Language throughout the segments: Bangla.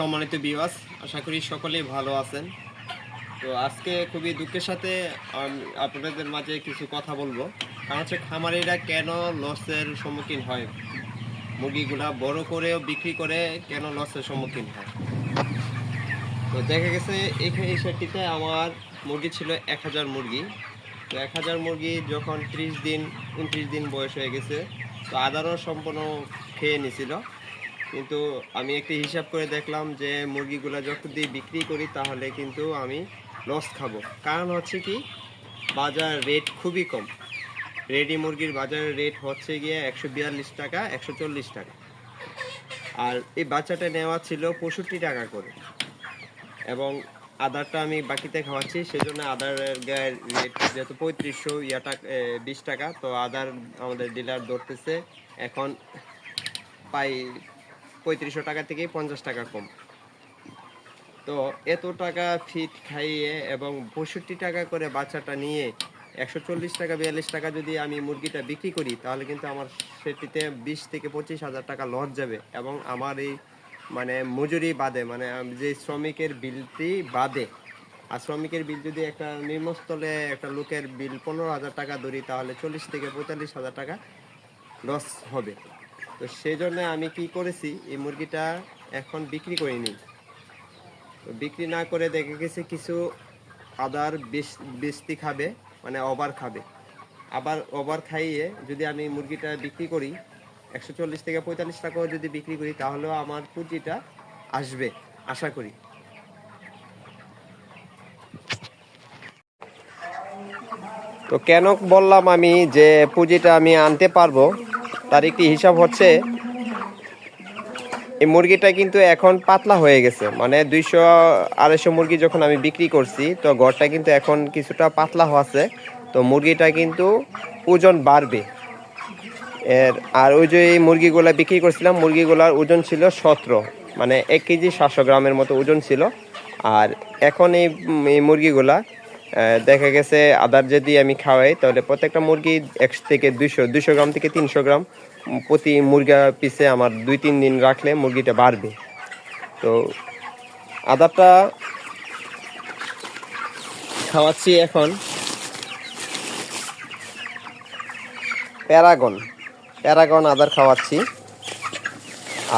সম্মানিত বিওয়াস আশা করি সকলেই ভালো আছেন। তো আজকে খুবই দুঃখের সাথে আপনাদের মাঝে কিছু কথা বলব। কারণ হচ্ছে খামারিরা কেন লসের সম্মুখীন হয়? মুরগিগুলা বড় করেও বিক্রি করে কেন লসের সম্মুখীন হয়? তো দেখা গেছে, এই সেটটিতে আমার মুরগি ছিল এক হাজার মুরগি। তো এক হাজার মুরগি যখন ত্রিশ দিন, উনত্রিশ দিন বয়স হয়ে গেছে, তো আদারও সম্পূর্ণ খেয়ে নিছিল। কিন্তু আমি একটি হিসাব করে দেখলাম যে মুরগিগুলো দিয়ে বিক্রি করি, তাহলে কিন্তু আমি লস খাব। কারণ হচ্ছে কি, বাজার রেট খুবই কম। রেডি মুরগির বাজারের রেট হচ্ছে গিয়ে একশো বিয়াল্লিশ টাকা, একশো চল্লিশ টাকা। আর এই বাচ্চাটা নেওয়া ছিল পঁয়ষট্টি টাকা করে। এবং আদারটা আমি বাকিতে খাওয়াচ্ছি, সেজন্য আদারের গায়ের রেট যেহেতু পঁয়ত্রিশশো ইয়া টাকা বিশ টাকা, তো আদার আমাদের ডিলার ধরতেছে, এখন পাই পঁয়ত্রিশশো টাকা থেকে পঞ্চাশ টাকা কম। তো এত টাকা ফিট খাইয়ে এবং পঁয়ষট্টি টাকা করে বাচ্চাটা নিয়ে একশো চল্লিশ টাকা, বিয়াল্লিশ টাকা যদি আমি মুরগিটা বিক্রি করি, তাহলে কিন্তু আমার সেটিতে বিশ থেকে পঁচিশ হাজার টাকা লস যাবে এবং আমার এই মানে মজুরি বাদে মানে যে শ্রমিকের বিলটি বাদে, আর শ্রমিকের বিল যদি একটা নিম্নস্থলে একটা লোকের বিল পনেরো হাজার টাকা ধরি, তাহলে চল্লিশ থেকে পঁয়তাল্লিশ হাজার টাকা লস হবে। তো সেই জন্য আমি কি করেছি, এই মুরগিটা এখন বিক্রি করিনি। তো বিক্রি না করে দেখে গেছে কিছু আদার বেশতি খাবে মানে ওভার খাবে। আবার ওভার খাইয়ে যদি আমি মুরগিটা বিক্রি করি, একশো চল্লিশ থেকে পঁয়তাল্লিশ টাকাও যদি বিক্রি করি, তাহলেও আমার পুঁজিটা আসবে, আশা করি। তো কেন বললাম আমি যে পুঁজিটা আমি আনতে পারব? তার একটি হিসাব হচ্ছে, এই মুরগিটা কিন্তু এখন পাতলা হয়ে গেছে। মানে দুইশো আড়াইশো মুরগি যখন আমি বিক্রি করছি, তো ঘরটা কিন্তু এখন কিছুটা পাতলা হচ্ছে তো মুরগিটা কিন্তু ওজন বাড়বে। এর, আর ওই যে এই মুরগিগুলা বিক্রি করছিলাম, মুরগিগুলার ওজন ছিল সতেরো। মানে এক কেজি সাতশো গ্রামের মতো ওজন ছিল। আর এখন এই মুরগিগুলা দেখা গেছে আদার যদি আমি খাওয়াই, তাহলে প্রত্যেকটা মুরগি এক থেকে দুইশো দুইশো গ্রাম থেকে তিনশো গ্রাম প্রতি মুরগা পিছে আমার দুই, তিন দিন রাখলে মুরগিটা বাড়বে। তো আদারটা খাওয়াচ্ছি এখন প্যারাগন প্যারাগন আদার খাওয়াচ্ছি।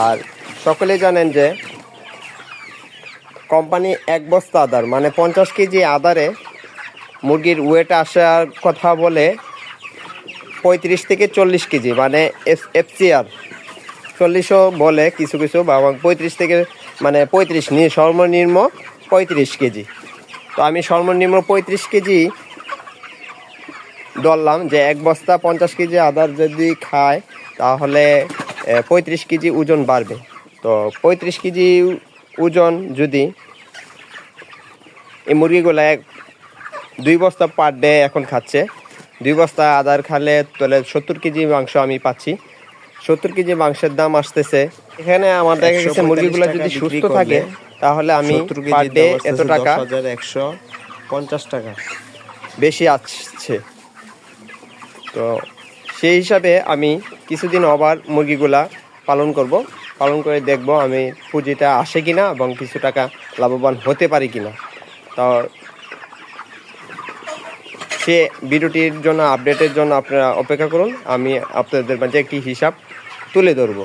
আর সকলেই জানেন যে কোম্পানি এক বস্তা আদার মানে পঞ্চাশ কেজি আদারে মুরগির ওয়েট আসার কথা বলে পঁয়ত্রিশ থেকে চল্লিশ কেজি মানে এফসিআর চল্লিশও বলে কিছু কিছু, বা পঁয়ত্রিশ থেকে মানে পঁয়ত্রিশ নিয়ে সর্বনিম্ন পঁয়ত্রিশ কেজি। তো আমি সর্বনিম্ন পঁয়ত্রিশ কেজি ধরলাম যে এক বস্তা পঞ্চাশ কেজি আদার যদি খায়, তাহলে পঁয়ত্রিশ কেজি ওজন বাড়বে। তো পঁয়ত্রিশ কেজি ওজন যদি এই মুরগিগুলো এক দুই বস্তা পার ডে এখন খাচ্ছে। দুই বস্তা আদার খালে তাহলে সত্তর কেজি মাংস আমি পাচ্ছি। সত্তর কেজি মাংসের দাম আসতেছে। এখানে আমার দেখা গেছে মুরগিগুলো যদি সুস্থ থাকে তাহলে আমি পার ডে এত টাকা একশো পঞ্চাশ টাকা। বেশি আসছে। তো সেই হিসাবে আমি কিছুদিন আবার মুরগিগুলা পালন করব। পালন করে দেখব আমি পুঁজিটা আসে কিনা এবং কিছু টাকা লাভবান হতে পারি কিনা। তো সে ভিডিওটির জন্য আপডেটের জন্য আপনারা অপেক্ষা করুন। আমি আপনাদের মাঝে একটি হিসাব তুলে ধরবো।